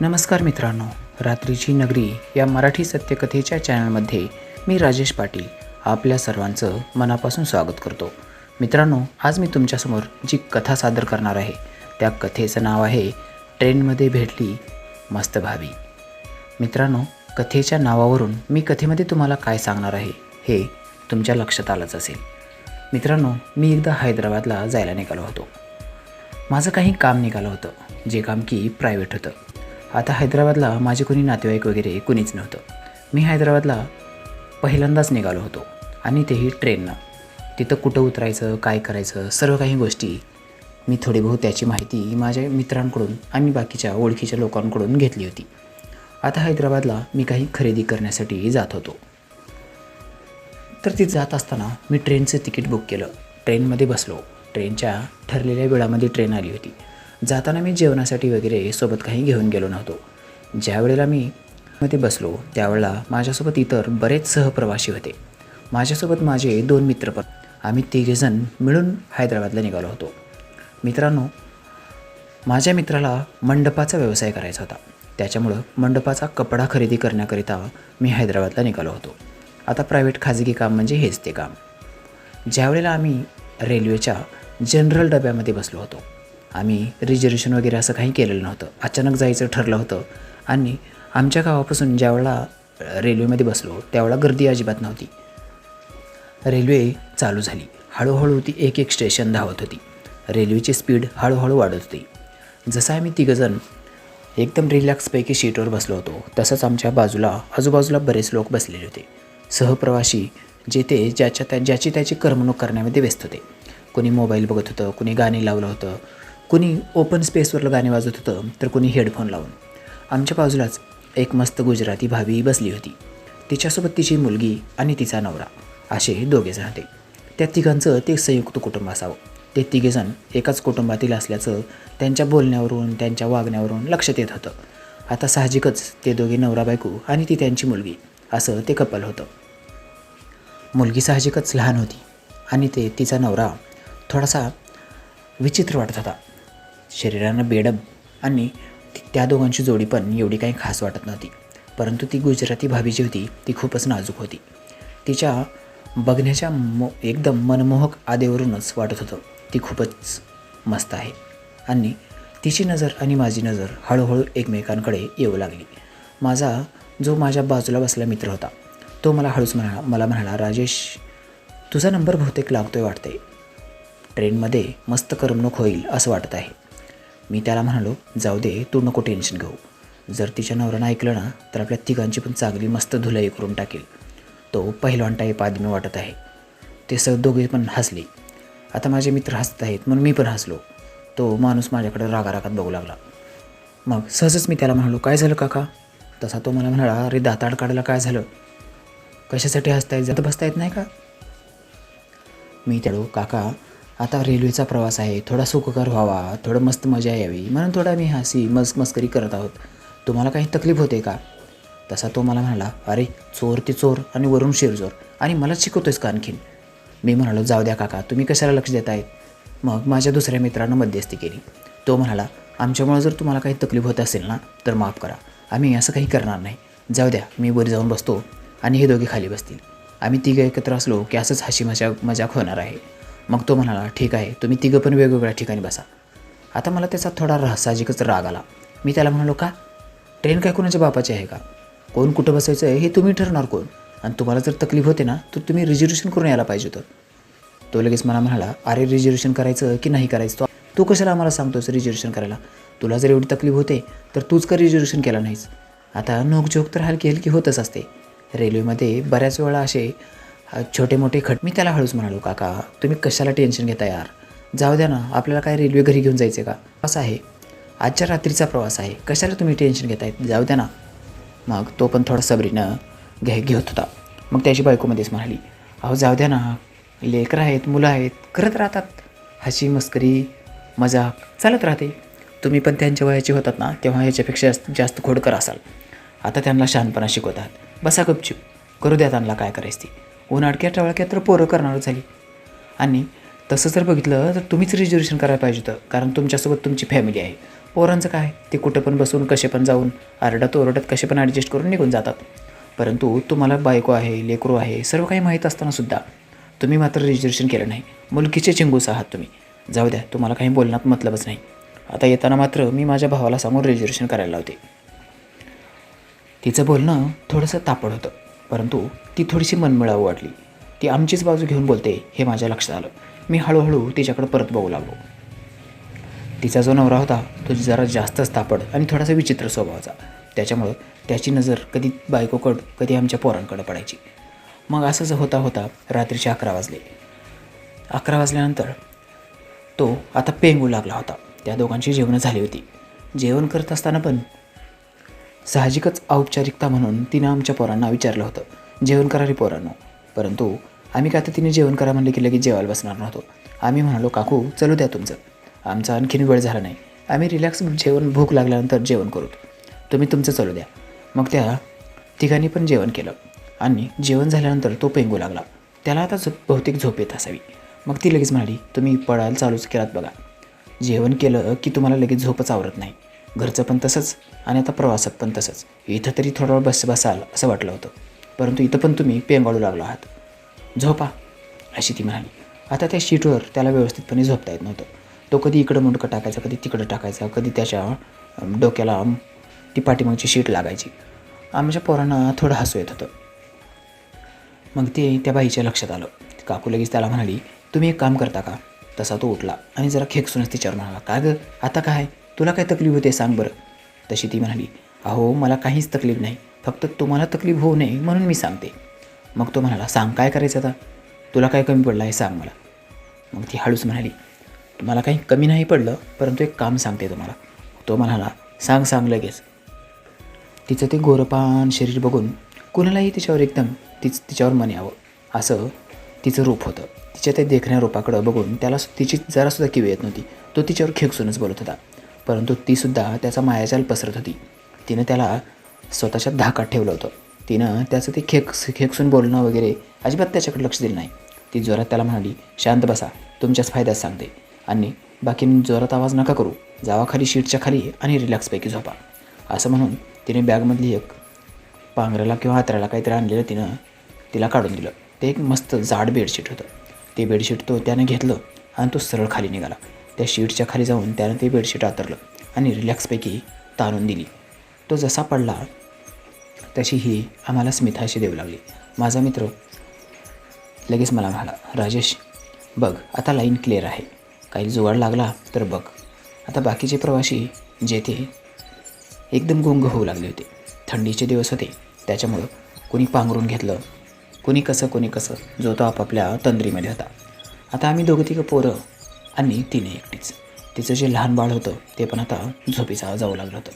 नमस्कार मित्रांनो रात्रीची नगरी या मराठी सत्यकथेच्या चॅनलमध्ये मी राजेश पाटील आपल्या सर्वांचं मनापासून स्वागत करतो. मित्रांनो आज मी तुमच्यासमोर जी कथा सादर करणार आहे त्या कथेचं नाव आहे ट्रेनमध्ये भेटली मस्त भाभी. मित्रांनो कथेच्या नावावरून मी कथेमध्ये तुम्हाला काय सांगणार आहे हे तुमच्या लक्षात आलंच असेल. मित्रांनो मी एकदा हैदराबादला जायला निघालो होतो. माझं काही काम निघालं होतं जे काम की प्रायव्हेट होतं. आता हैदराबादला माझे कोणी नातेवाईक वगैरे कुणीच नव्हतं. मी हैदराबादला पहिल्यांदाच निघालो होतो. आणि तेही ट्रेननं. तिथं कुठं उतरायचं काय करायचं सर्व काही गोष्टी मी थोडी बहुत त्याची माहिती माझ्या मित्रांकडून आणि बाकीच्या ओळखीच्या लोकांकडून घेतली होती. आता हैदराबादला मी काही खरेदी करण्यासाठी जात होतो. तर ती जात असताना मी ट्रेनचं तिकीट बुक केलं. ट्रेनमध्ये बसलो. ट्रेनच्या ठरलेल्या वेळामध्ये ट्रेन आली होती. जाताना मी जेवणासाठी वगैरे सोबत काही घेऊन गेलो नव्हतो. ज्या वेळेला मी मध्ये बसलो त्यावेळेला माझ्यासोबत इतर बरेच सहप्रवासी होते. माझ्यासोबत माझे दोन मित्र पण. आम्ही तिघेजण मिळून हैदराबादला निघालो होतो. मित्रांनो माझ्या मित्राला मंडपाचा व्यवसाय करायचा होता. त्याच्यामुळं मंडपाचा कपडा खरेदी करण्याकरिता मी हैदराबादला निघालो होतो. आता प्रायव्हेट खाजगी काम म्हणजे हेच ते काम. ज्यावेळेला आम्ही रेल्वेच्या जनरल डब्यामध्ये बसलो होतो आम्ही रिजर्वेशन वगैरे असं काही केलेलं नव्हतं. अचानक जायचं ठरलं होतं. आणि आमच्या गावापासून ज्यावेळेला रेल्वेमध्ये बसलो त्यावेळेला गर्दी अजिबात नव्हती. रेल्वे चालू झाली. हळूहळू ती एक एक स्टेशन धावत होती. रेल्वेची स्पीड हळूहळू वाढत होती. जसं आम्ही तिघंजण एकदम रिलॅक्सपैकी शीटवर बसलो होतो तसंच आमच्या बाजूला आजूबाजूला बरेच लोक बसलेले होते. सहप्रवासी जे ते ज्याच्या त्या ज्याची त्याची करमणूक करण्यामध्ये व्यस्त होते. कोणी मोबाईल बघत होतं कोणी गाणी लावलं होतं कुणी ओपन स्पेसवरलं गाणे वाजवत होतं तर कोणी हेडफोन लावून. आमच्या बाजूलाच एक मस्त गुजराती भाभी बसली होती. तिच्यासोबत तिची मुलगी आणि तिचा नवरा असे दोघेजण होते. त्या तिघांचं ते संयुक्त कुटुंब असावं. ते तिघेजण एकाच कुटुंबातील असल्याचं त्यांच्या बोलण्यावरून त्यांच्या वागण्यावरून लक्षात येत होतं. आता साहजिकच ते दोघे नवरा बायको आणि ती त्यांची मुलगी असं ते कपल होतं. मुलगी साहजिकच लहान होती आणि ते तिचा नवरा थोडासा विचित्र वाटत होता. शरीरानं बेडब आणि त्या दोघांची जोडी पण एवढी काही खास वाटत नव्हती. परंतु ती गुजराती भाभी जी होती ती खूपच नाजूक होती. तिच्या बघण्याच्या मो एकदम मनमोहक आदेवरूनच वाटत होतं ती खूपच मस्त आहे. आणि तिची नजर आणि माझी नजर हळूहळू एकमेकांकडे येऊ लागली. माझा जो माझ्या बाजूला बसला मित्र होता तो मला हळूच म्हणाला मला म्हणाला राजेश तुझा नंबर बहुतेक लागतोय वाटते ट्रेनमध्ये मस्त करमणूक होईल असं वाटत आहे. मी त्याला म्हणालो जाऊ दे तू नको टेन्शन घेऊ. जर तिच्या नवऱ्यानं ऐकलं ना तर आपल्या तिघांची पण चांगली मस्त धुलाई करून टाकेल. तो पहिलवान टाईप आदमी वाटत आहे. ते सग दोघे पण हसले. आता माझे मित्र हसत आहेत म्हणून मी पण हसलो. तो माणूस माझ्याकडे रागारागात बघू लागला. मग सहजच मी त्याला म्हणालो काय झालं काका? तसा तो मला म्हणाला अरे दाताड काढायला काय झालं? कशासाठी हसतायत जात बसता येत नाही का? मी त्याडो काका आता रेल्वेचा प्रवास आहे. थोडा सुखकर व्हावा. थोडं मस्त मजा यावी. म्हणून थोडा मी हसी मस मस्करी करत आहोत. तुम्हाला काही तकलीफ होते का? तसा तो मला म्हणाला अरे चोर ते चोर आणि वरून शिरजोर. आणि मलाच शिकवतोयस का आणखीन? मी म्हणालो जाऊ द्या काका तुम्ही कशाला लक्ष देत आहेत मग माझ्या दुसऱ्या मित्रानं मध्यस्थी केली. तो म्हणाला आमच्यामुळं जर तुम्हाला काही तकलीफ होत असेल ना तर माफ करा. आम्ही असं काही करणार नाही. जाऊ द्या मी वर जाऊन बसतो आणि हे दोघे खाली बसतील. आम्ही तिघं एकत्र असलो की असंच हशी मजाक मजाक होणार आहे. मग तो म्हणाला ठीक आहे तुम्ही तिघं पण वेगवेगळ्या ठिकाणी बसा. आता मला त्याचा थोडा रहसाजिकच राग आला. मी त्याला म्हणालो का? ट्रेन काय कोणाच्या बापाची आहे का? कोण कुठं बसायचं आहे हे तुम्ही ठरणार कोण? आणि तुम्हाला जर तकलीफ होते ना तर तुम्ही रिझर्वेशन करून यायला पाहिजे होतं. तो लगेच मला म्हणाला अरे रिझर्वेशन करायचं की नाही करायचं? तो तू कशाला आम्हाला सांगतोस रिझर्वेशन करायला? तुला जर एवढी तकलीफ होते तर तूच का रिझर्वेशन केला नाहीस? आता नोकझोक तर हलकी हलकी होतच असते. रेल्वेमध्ये बऱ्याच वेळा असे छोटे मोठे खट मी त्याला हळूच म्हणालो काका तुम्ही कशाला टेन्शन घेता यार? जाऊ द्या ना आपल्याला काय रेल्वे घरी घेऊन जायचे का? असं आहे. आजच्या रात्रीचा प्रवास आहे. कशाला तुम्ही टेन्शन घेतायत जाऊ द्या ना. मग तो पण थोडा सबरीनं घे घेत होता. मग त्याची बायकोमध्येच म्हणाली अहो जाऊ द्या ना. लेकरं आहेत मुलं आहेत करत राहतात. हशी मस्करी मजाक चालत राहते. तुम्ही पण त्यांच्या वयाचे होतात ना तेव्हा याच्यापेक्षा जास्त जास्त खोडकर असाल. आता त्यांना शहाणपणा शिकवतात. बसा गपचूप. करू द्या त्यांना काय करायचं ती. उन्हाडक्या टवळक्या तर पोरं करणार झाली. आणि तसं जर बघितलं तर तुम्हीच रिझर्वेशन करायला पाहिजे होतं. कारण तुमच्यासोबत तुमची फॅमिली आहे. पोरांचं काय? ते कुठं पण बसून कसे पण जाऊन आरडत ओरडत कसे पण ॲडजस्ट करून निघून जातात. परंतु तुम्हाला बायको आहे लेकरू आहे सर्व काही माहीत असतानासुद्धा तुम्ही मात्र रिजर्वेशन केलं नाही. मुलगीचे चिंगूस आहात तुम्ही. जाऊ द्या तुम्हाला काही बोलण्यात मतलबच नाही. आता येताना मात्र मी माझ्या भावाला समोर रिजर्वेशन करायला लावते. तिचं बोलणं थोडंसं तापड होतं. परंतु ती थोडीशी मनमिळावू वाटली. ती आमचीच बाजू घेऊन बोलते हे माझ्या लक्षात आलं. मी हळूहळू तिच्याकडे परत बघू लागलो. तिचा जो नवरा होता तो जरा जास्तच तापड आणि थोडासा विचित्र स्वभावाचा त्याच्यामुळं त्याची नजर कधी बायकोकडं कधी आमच्या पोरांकडं पडायची. मग असंच होता होता रात्रीचे अकरा वाजले. अकरा वाजल्यानंतर तो आता पेंगू लागला होता. त्या दोघांची जेवणं झाली होती. जेवण करत असताना पण साहजिकच औपचारिकता म्हणून तिनं आमच्या पोरांना विचारलं होतं. जेवण करा रे पोरांनो. परंतु आम्ही का तर तिने जेवण करा म्हणले की लगेच जेवायला बसणार नव्हतो. आम्ही म्हणालो काकू चलू द्या तुमचं. आमचा आणखीन वेळ झाला नाही. आम्ही रिलॅक्स जेवण भूक लागल्यानंतर जेवण करू. तुम्ही तुमचं चलू द्या. मग त्या तिघांनी पण जेवण केलं. आणि जेवण झाल्यानंतर तो पेंगू लागला. त्याला आता झोप बहुतेक झोप येत असावी. मग ती लगेच म्हणाली तुम्ही पळायला चालूच केलात बघा. जेवण केलं की तुम्हाला लगेच झोपच आवरत नाही. घरचं पण तसंच आणि आता प्रवासात पण तसंच. इथं तरी थोडा वेळ बस बसाल असं वाटलं होतं. परंतु इथं पण तुम्ही पेंगाळू लागलो आहात. झोपा अशी ती म्हणाली. आता त्या शीटवर त्याला व्यवस्थितपणे झोपता येत नव्हतं. तो कधी इकडं मुंडकं टाकायचा कधी तिकडं टाकायचा कधी त्याच्या डोक्याला ती पाठीमागची शीट लागायची. आमच्या पोरांना थोडं हसू येत होतं. मग ते त्या बाईच्या लक्षात आलं. काकू लगेच त्याला म्हणाली तुम्ही एक काम करता का? तसा तो उठला आणि जरा खेकसूनच तिच्यावर म्हणाला का गं? आता काय? तुला काय तकलीफ होते सांग बरं. तशी ती म्हणाली अहो मला काहीच तकलीफ नाही. फक्त तुम्हाला तकलीफ होऊ नये म्हणून मी सांगते. मग तो म्हणाला सांग काय करायचं आता? तुला काय कमी पडलं आहे सांग मला. मग ती हळूच म्हणाली तुम्हाला काही कमी नाही पडलं परंतु एक काम सांगते तुम्हाला. तो म्हणाला सांग सांग लगेच. तिचं ते गोरपान शरीर बघून कुणालाही तिच्यावर एकदम तिच तिच्यावर मन यावं. असं तिचं रूप होतं. तिच्या त्या देखण्या रूपाकडं बघून त्याला तिची जरासुद्धा किव येत नव्हती. तो तिच्यावर खेकसूनच बोलत होता. परंतु तीसुद्धा त्याचा मायाजाल पसरत होती. तिनं त्याला स्वतःच्या धाकात ठेवलं होतं. तिनं त्याचं ते खेक खेकसून बोलणं वगैरे अजिबात त्याच्याकडे लक्ष दिलं नाही. ती जोरात त्याला म्हणाली शांत बसा तुमच्याच फायद्यात सांगते. आणि बाकी जोरात आवाज नका करू. जावा खाली शीटच्या खाली आणि रिलॅक्सपैकी झोपा. असं म्हणून तिने बॅगमधली एक पांघराला किंवा हातराला काहीतरी आणलेलं तिनं तिला काढून दिलं. ते एक मस्त जाड बेडशीट होतं. ते बेडशीट तो त्यानं घेतलं आणि तो सरळ खाली निघाला. त्या शीटच्या खाली जाऊन त्यानं ते बेडशीट आतरलं आणि रिलॅक्सपैकी ताणून दिली. तो जसा पडला तशी ही आम्हाला स्मिथाशी देऊ लागली. माझा मित्र लगेच मला म्हणाला राजेश बघ आता लाईन क्लिअर आहे. काही जुगाड लागला तर बघ. आता बाकीचे प्रवासी जेथे एकदम गुंग होऊ लागले होते. थंडीचे दिवस होते. त्याच्यामुळं कुणी पांघरून घेतलं कुणी कसं कुणी कसं जो तो आपापल्या तंद्रीमध्ये होता. आता आम्ही दोघं तिघं पोरं आणि तिने एकटीच. तिचं जे लहान बाळ होतं ते पण आता झोपीचा जाऊ लागलं होतं.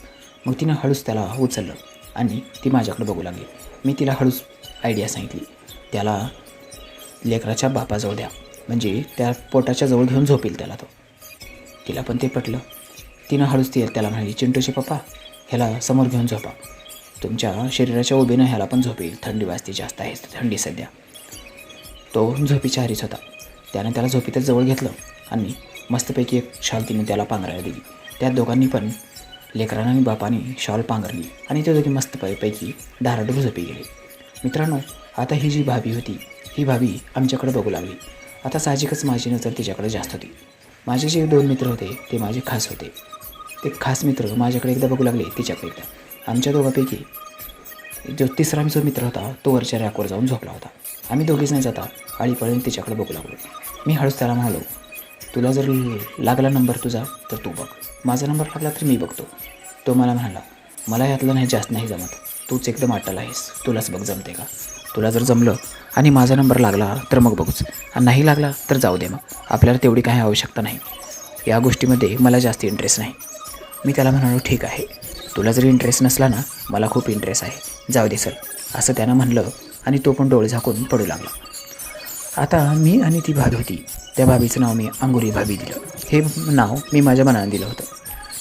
मग तिनं हळूच त्याला उचललं आणि ती माझ्याकडे बघू लागली. मी तिला हळूच आयडिया सांगितली. त्याला लेकराच्या बापाजवळ द्या. म्हणजे त्या पोटाच्या जवळ घेऊन झोपेल त्याला तो. तिला पण ते पटलं. तिनं हळूच ती त्याला म्हणाली चिंटूचे पप्पा ह्याला समोर घेऊन झोपा. तुमच्या शरीराच्या उभीनं ह्याला पण झोप येईल थंडी वाजते जास्त आहे. थंडी सध्या. तो झोपीच्या हारीच होता. त्यानं त्याला झोपीतच जवळ घेतलं. आणि मस्तपैकी एक शाल तिने त्याला पांघरायला दिली. त्या दोघांनी पण लेकरानं आणि बापाने शॉल पांघरली आणि ते दोघे मस्त पै- धाराडूर झोपी गेले. मित्रांनो आता ही जी भाभी होती ही भाभी आमच्याकडे बघू लागली. आता साहजिकच माझी नजर तिच्याकडे जास्त होती. माझे जे दोन मित्र होते ते माझे खास होते. ते खास मित्र माझ्याकडे एकदा बघू लागले तिच्याकडे एकदा. आमच्या दोघांपैकी जो तिसरा जो मित्र होता तो वरच्या रॅकवर जाऊन झोपला होता. आम्ही दोघीच नाही जाता अळीपर्यंत तिच्याकडे बघू लागलो. मी हळूच त्याला म्हणालो तुला जर लागला नंबर तुझा तर तू बघ. माझा नंबर लागला तर मी बघतो. तो मला म्हणाला मला यातलं नाही जास्त नाही जमत. तूच एकदम अटल आहेस. तुलाच बघ जमते का? तुला जर जमलं आणि माझा नंबर लागला तर मग बघूच. आणि नाही लागला तर जाऊ दे मग. आपल्याला तेवढी काही आवश्यकता नाही. या गोष्टीमध्ये मला जास्त इंटरेस्ट नाही. मी त्याला म्हणालो ठीक आहे. तुला जरी इंटरेस्ट नसला ना मला खूप इंटरेस्ट आहे. जाऊ दे सर असं त्यानं म्हणलं आणि तो पण डोळे झाकून पडू लागला. आता मी आणि ती भाभी होती. त्या भाभीचं नाव मी अंगुरी भाभी दिलं. हे नाव मी माझ्या मनाने दिलं होतं.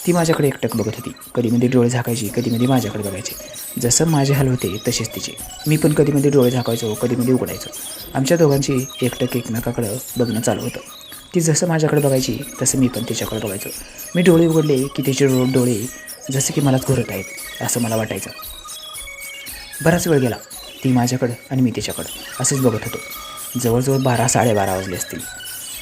ती माझ्याकडे एकटक बघत होती. कधीमध्ये म्हणजे डोळे झाकायची कधीमध्ये म्हणजे माझ्याकडे बघायचे. जसं माझे हाल होते तसेच तिचे. मी पण कधीमध्ये म्हणजे डोळे झाकायचो कधीमध्ये उघडायचो. आमच्या दोघांची एकटक एकमेकाकडं बघणं चालू होतं. ती जसं माझ्याकडे बघायची तसं मी पण तिच्याकडे बघायचो. मी डोळे उघडले की तिचे डो डोळे जसे की मलाच घोरत आहेत असं मला वाटायचं. बराच वेळ गेला. ती माझ्याकडं आणि मी तिच्याकडं असंच बघत होतो. जवळजवळ बारा साडेबारा वाजले असतील.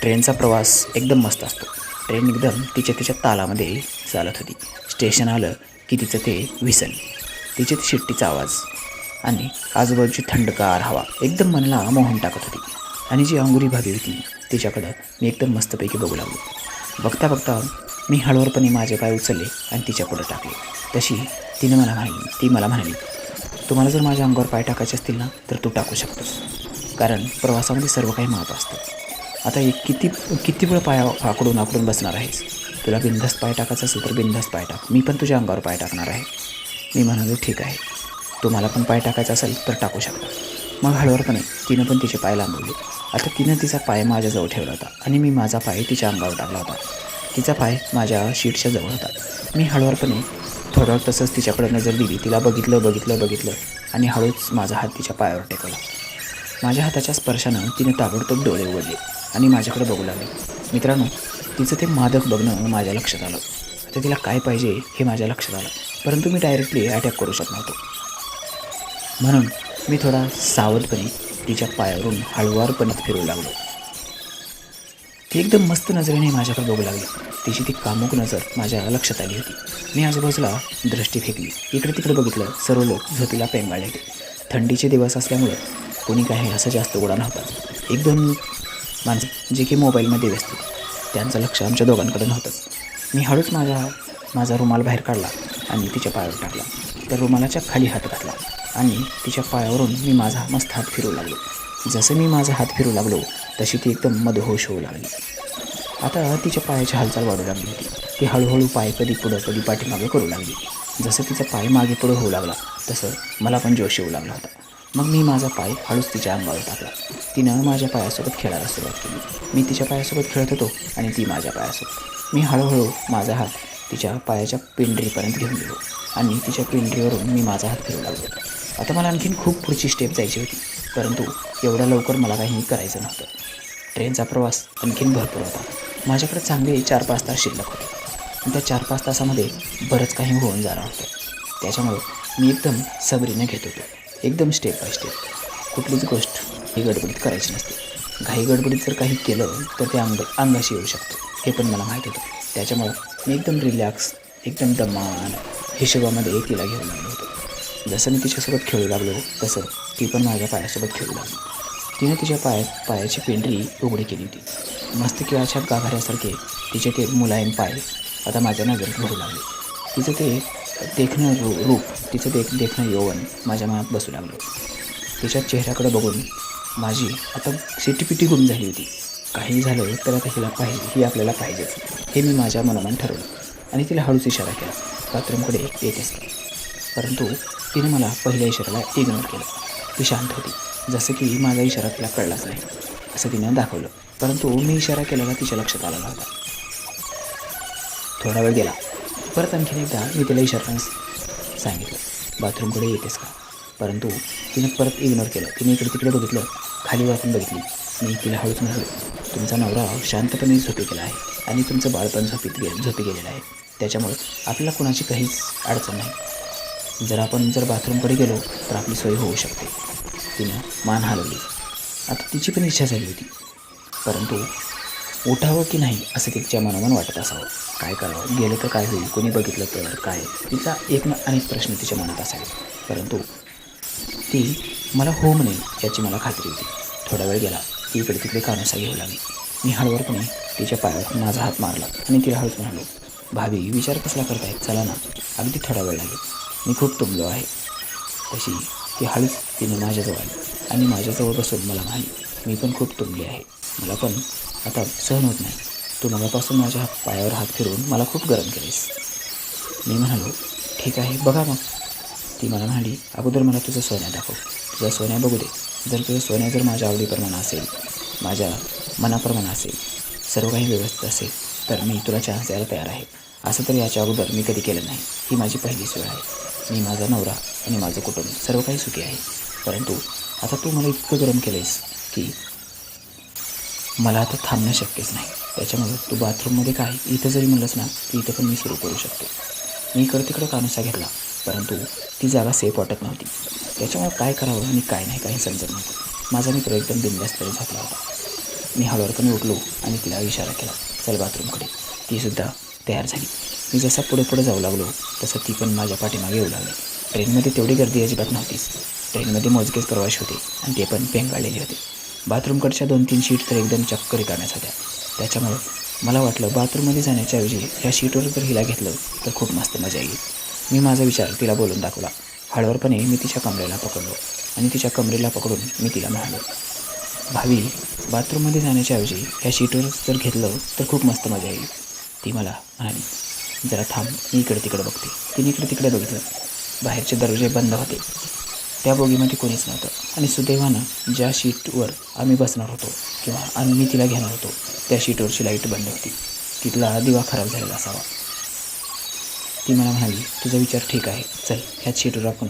ट्रेनचा प्रवास एकदम मस्त असतो. ट्रेन एकदम तिच्या तिच्या तालामध्ये चालत होती. स्टेशन आलं की तिचं ते विसन. तिचे ती शिट्टीचा आवाज. आणि आजूबाजूची थंडगार हवा. एकदम मनाला मोहन टाकत होती. आणि जी अंगुरी भाभी होती तिच्याकडं मी एकदम मस्तपैकी बघू लागलो. बघता बघता मी हळूवारपणे माझे पाय उचलले आणि तिच्या पुढं टाकले. तशी तिने मला म्हणाली ती मला म्हणाली तुम्हाला जर माझ्या अंगावर पाय टाकायचे असतील ना तर तू टाकू शकतोस. कारण प्रवासामध्ये सर्व काही महत्त्व असतं. आता एक किती किती वेळ पाय आकडून आकडून बसणार आहेस? तुला बिनधास्त पाय टाकायचं असेल तर बिनधास्त पाय टाक. मी पण तुझ्या अंगावर पाय टाकणार आहे. मी म्हणालो ठीक आहे. तुम्हाला पण पाय टाकायचा असेल तर टाकू शकता. मग हळूवारपणे तिनं पण तिचे पाय लांबवले. आता तिनं तिचा पाय माझ्याजवळ ठेवला होता आणि मी माझा पाय तिच्या अंगावर टाकला होता. तिचा पाय माझ्या शीटच्या जवळ होता. मी हळूवारपणे थोडं तसंच तिच्याकडे नजर दिली. तिला बघितलं बघितलं बघितलं आणि हळूच माझा हात तिच्या पायावर टेकवला. माझ्या हाताच्या स्पर्शानं तिने ताबडतोब डोळे उघडले आणि माझ्याकडे बघू लागले. मित्रांनो तिचं ते मादक बघणं माझ्या लक्षात आलं. आता तिला काय पाहिजे हे माझ्या लक्षात आलं. परंतु मी डायरेक्टली अटॅक करू शकत नव्हतो म्हणून मी थोडा सावधपणे तिच्या पायावरून हळुवारपणे फिरू लागलो. ती एकदम मस्त नजरेने माझ्याकडे बघू लागली. तिची ती कामुक नजर माझ्या लक्षात आली होती. मी आजूबाजूला दृष्टी फेकली. इकडे तिकडे बघितलं सर्व लोक झोपीला पेंगाळले. होते थंडीचे दिवस असल्यामुळे कोणी काही असं जास्त उडा नव्हता. एक दोन माणसं जे की मोबाईलमध्ये व्यस्त त्यांचं लक्ष आमच्या दोघांकडे नव्हतं मी हळूच माझा माझा रुमाल बाहेर काढला आणि तिच्या पायावर टाकला. त्या रुमालाच्या खाली हात घातला आणि तिच्या पायावरून मी माझा मस्त हात फिरू लागलो. जसं मी माझा हात फिरू लागलो तशी ती एकदम मदहोश होऊ लागली. आता तिच्या पायाची हालचाल वाढू लागली होती. ती हळूहळू पाय कधी पुढं कधी पाठीमागे करू लागली. जसं तिचा पाय मागे पुढं होऊ लागला तसं मला पण जोश येऊ लागला होता. मग मी माझा पाय हळूच तिच्या अंगावर टाकला. तिनं माझ्या पायासोबत खेळायला सुरुवात केली. मी तिच्या पायासोबत खेळत होतो आणि ती माझ्या पायासोबत. मी हळूहळू माझा हात तिच्या पायाच्या पिंडरीपर्यंत घेऊन गेलो आणि तिच्या पिंडरीवरून मी माझा हात फिरू लागलो. आता मला आणखीन खूप पुढची स्टेप जायची होती परंतु एवढ्या लवकर मला काही करायचं नव्हतं. ट्रेनचा प्रवास आणखीन भरपूर होता. माझ्याकडे चांगले चार पाच तास शिल्लक होते. त्या चार पाच तासामध्ये बरंच काही होऊन जाणार होतं. त्याच्यामुळे मी एकदम सबरीने घेत होतो. एकदम स्टेप बाय स्टेप कुठलीच गोष्ट ही गडबडीत करायची नसते. घाई गडबडीत जर काही केलं तर ते अंग अंगाशी येऊ शकतं. हे पण मला माहीत होतं. त्याच्यामुळं मी एकदम रिलॅक्स एकदम दमान हिशोबामध्ये तिला घेऊन आलो होतो. जसं मी तिच्यासोबत खेळू लागलो तसं ती पण माझ्या पायासोबत खेळू लागली. तिने तिच्या पाया पायाची पेंढरी उघडी केली होती. मस्त किंवा गाभाऱ्यासारखे तिचे ते मुलायम पाय आता माझ्या नजरेत भरू लागले. तिचं ते देखणं रू रूप तिचं देख देखणं यौवन माझ्या मनात बसू लागलं. तिच्या चेहऱ्याकडे बघून माझी आता सिटीपिटी गुम झाली होती. काही झालं तर आता हिला पाहिजे ही आपल्याला पाहिजेच. हे मी माझ्या मनानं ठरवलं आणि तिला हळूच इशारा केला. बाथरूमकडे येत असते. परंतु तिने मला पहिल्या इशाऱ्याला इग्नोर केलं. ती शांत होती. जसं की माझा इशारा तिला कळलाच नाही. असं तिनं दाखवलं. परंतु मी इशारा केलेला तिच्या लक्षात आला नव्हता. थोडा वेळ गेला. परत आणखीन एकदा मी तिला इशारा सांगितलं. बाथरूमकडे येतेस का? परंतु तिने परत इग्नोर केलं. तिने इकडे तिकडे बघितलं. खाली वाचून बघितली. मी तिला हळूच म्हणालो तुमचा नवरा शांतपणे झोपी गेला आहे आणि तुमचं बाळपण झोपीत गे झोपी गेलेलं आहे. त्याच्यामुळे आपल्याला कुणाची काहीच अडचण नाही. जर आपण जर बाथरूमकडे गेलो तर आपली सोय होऊ शकते. तिनं मान हलवली. आता तिची पण इच्छा झाली होती. परंतु उठावं की नाही असं तिच्या मनामन वाटत असावं. काय करावं? गेलं तर काय होईल? कोणी बघितलं तर काय? तिचा एक ना अनेक प्रश्न तिच्या मनात असावे. परंतु ती मला हो म्हणेल याची मला खात्री होती. थोडा वेळ गेला. ती इकडे तिकडे कानुसा घेऊ लागली. मी हळूवारपणे तिच्या पायावर माझा हात मारला आणि तिला हळूच म्हणालो भाभी विचार कसला करताय? चला ना. अगदी थोडा वेळ लागेल. मी खूप तुंबलो आहे. तशी ती हळूच तिने माझ्याजवळ आली आणि माझ्याजवळ बसून मला म्हणाली मी पण खूप तुंबली आहे. मला पण आता सहन होत नाही. तू मगापासून माझ्या हात पायावर हात फिरवून मला खूप गरम केलीस मी म्हणालो ठीक आहे बघा मग. ती मला म्हणाली अगोदर मला तुझं सोन्या दाखव. तुझा सोन्या बघू दे. जर तुझं सोन्या जर माझ्या आवडीप्रमाणे असेल माझ्या मनाप्रमाणे असेल सर्व काही व्यवस्थित असेल तर मी तुला चान्स द्यायला तयार आहे. असं तर याच्या अगोदर मी कधी केलं नाही. ही माझी पहिली सोय आहे. मी माझा नवरा आणि माझं कुटुंब सर्व काही सुखी आहे. परंतु आता तू मला इतकं गरम केलंयस की मला आता थांबणं शक्यच नाही. त्याच्यामुळं तू बाथरूममध्ये काय इथं जरी म्हणलंस ना तर इथं पण मी सुरू करू शकतो. मी इकडं तिकडं कानुसा घेतला परंतु ती जागा सेफ वाटत नव्हती. त्याच्यामुळे काय करावं आणि काय नाही काही समजत नव्हतं. माझा मित्र एकदम बिंदास्तरी झाकला होता. मी हळूवारपणे उठलो आणि तिला इशारा केला चल बाथरूमकडे. तीसुद्धा तयार झाली. मी जसा पुढे पुढे जाऊ लागलो तसं ती पण माझ्या पाठीमागे येऊ लागली. ट्रेनमध्ये तेवढी गर्दी अजिबात नव्हतीच. ट्रेनमध्ये मोजकेच प्रवासी होते आणि ते पण पेंगाळलेले होते. बाथरूमकडच्या दोन तीन शीट तर एकदम चक्क रिकाम्याच होत्या त्याच्यामुळे मला वाटलं बाथरूममध्ये जाण्याच्याऐवजी ह्या शीटवर जर हिला घेतलं तर खूप मस्त मजा येईल. मी माझा विचार तिला बोलून दाखवला. हळवरपणे मी तिच्या कमरेला पकडलो आणि तिच्या कमरेला पकडून मी तिला म्हणालो भावी बाथरूममध्ये जाण्याच्या ऐवजी ह्या शीटवर जर घेतलं तर खूप मस्त मजा येईल. ती मला म्हणाली जरा थांब मी इकडे तिकडे बघते. तिने इकडे तिकडे बघितलं. बाहेरचे दरवाजे बंद होते. त्या बोगीमध्ये कोणीच नव्हतं. आणि सुदैवानं ज्या शीटवर आम्ही बसणार होतो किंवा आम्ही मी तिला घेणार होतो त्या शीटवरची लाइट बंद होती. तिथला दिवा खराब झालेला असावा. ती मला म्हणाली तुझा विचार ठीक आहे. चल ह्याच शीटवर आपण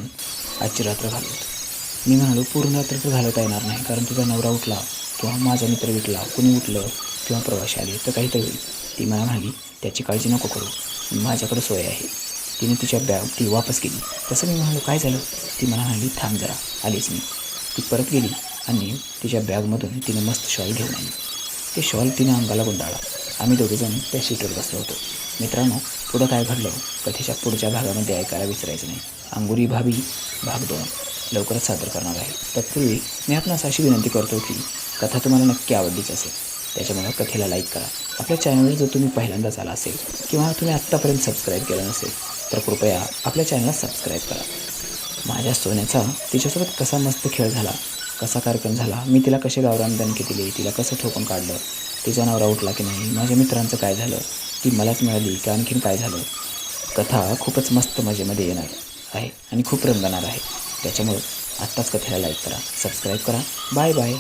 आजची रात्र घालवतो मी म्हणालो पूर्ण रात्र तर घालवता येणार नाही कारण तुझा नवरा उठला किंवा माझा मित्र उठला कुणी उठलं किंवा प्रवाशी आले तर काहीतरी होईल. ती मला म्हणाली त्याची काळजी नको करू. माझ्याकडे सोय आहे. तिने तिच्या बॅग ती वापस केली. तसं मी म्हणालो काय झालं? ती मला म्हणाली थांब जरा. आलीच मी. ती परत गेली आणि तिच्या बॅगमधून तिने मस्त शॉल घेऊन आली ते शॉल तिने अंगाला गुंडाळला. आम्ही दोघेजण त्या सीटवर बसलो होतो. मित्रांनो पुढं काय घडलं कथेच्या पुढच्या भागामध्ये ऐकायला विसरायचं नाही. अंगुरी भाभी भाग दोन. लवकरच सादर करणार आहे. तत्पूर्वी मी आपणास अशी विनंती करतो की कथा तुम्हाला नक्की आवडलीच असेल. त्याच्यामुळे कथेला लाईक करा. आपल्या चॅनलवर जर तुम्ही पहिल्यांदाच आला असेल किंवा तुम्ही आत्तापर्यंत सबस्क्राईब केलं नसेल तर कृपया आपल्या चॅनलला सबस्क्राईब करा. माझ्या सोन्याचा तिच्यासोबत कसा मस्त खेळ झाला कसा कार्यक्रम झाला मी तिला कसे गावरान दणके दिले तिला कसं ठोकून काढलं तिचा नवरा उठला की नाही माझ्या मित्रांचं काय झालं ती मलाच मिळाली की आणखीन काय झालं? कथा खूपच मस्त मजेमध्ये येणार आहे आणि खूप रंगणार आहे. त्याच्यामुळं आत्ताच कथेला लाईक करा सबस्क्राईब करा. Bye bye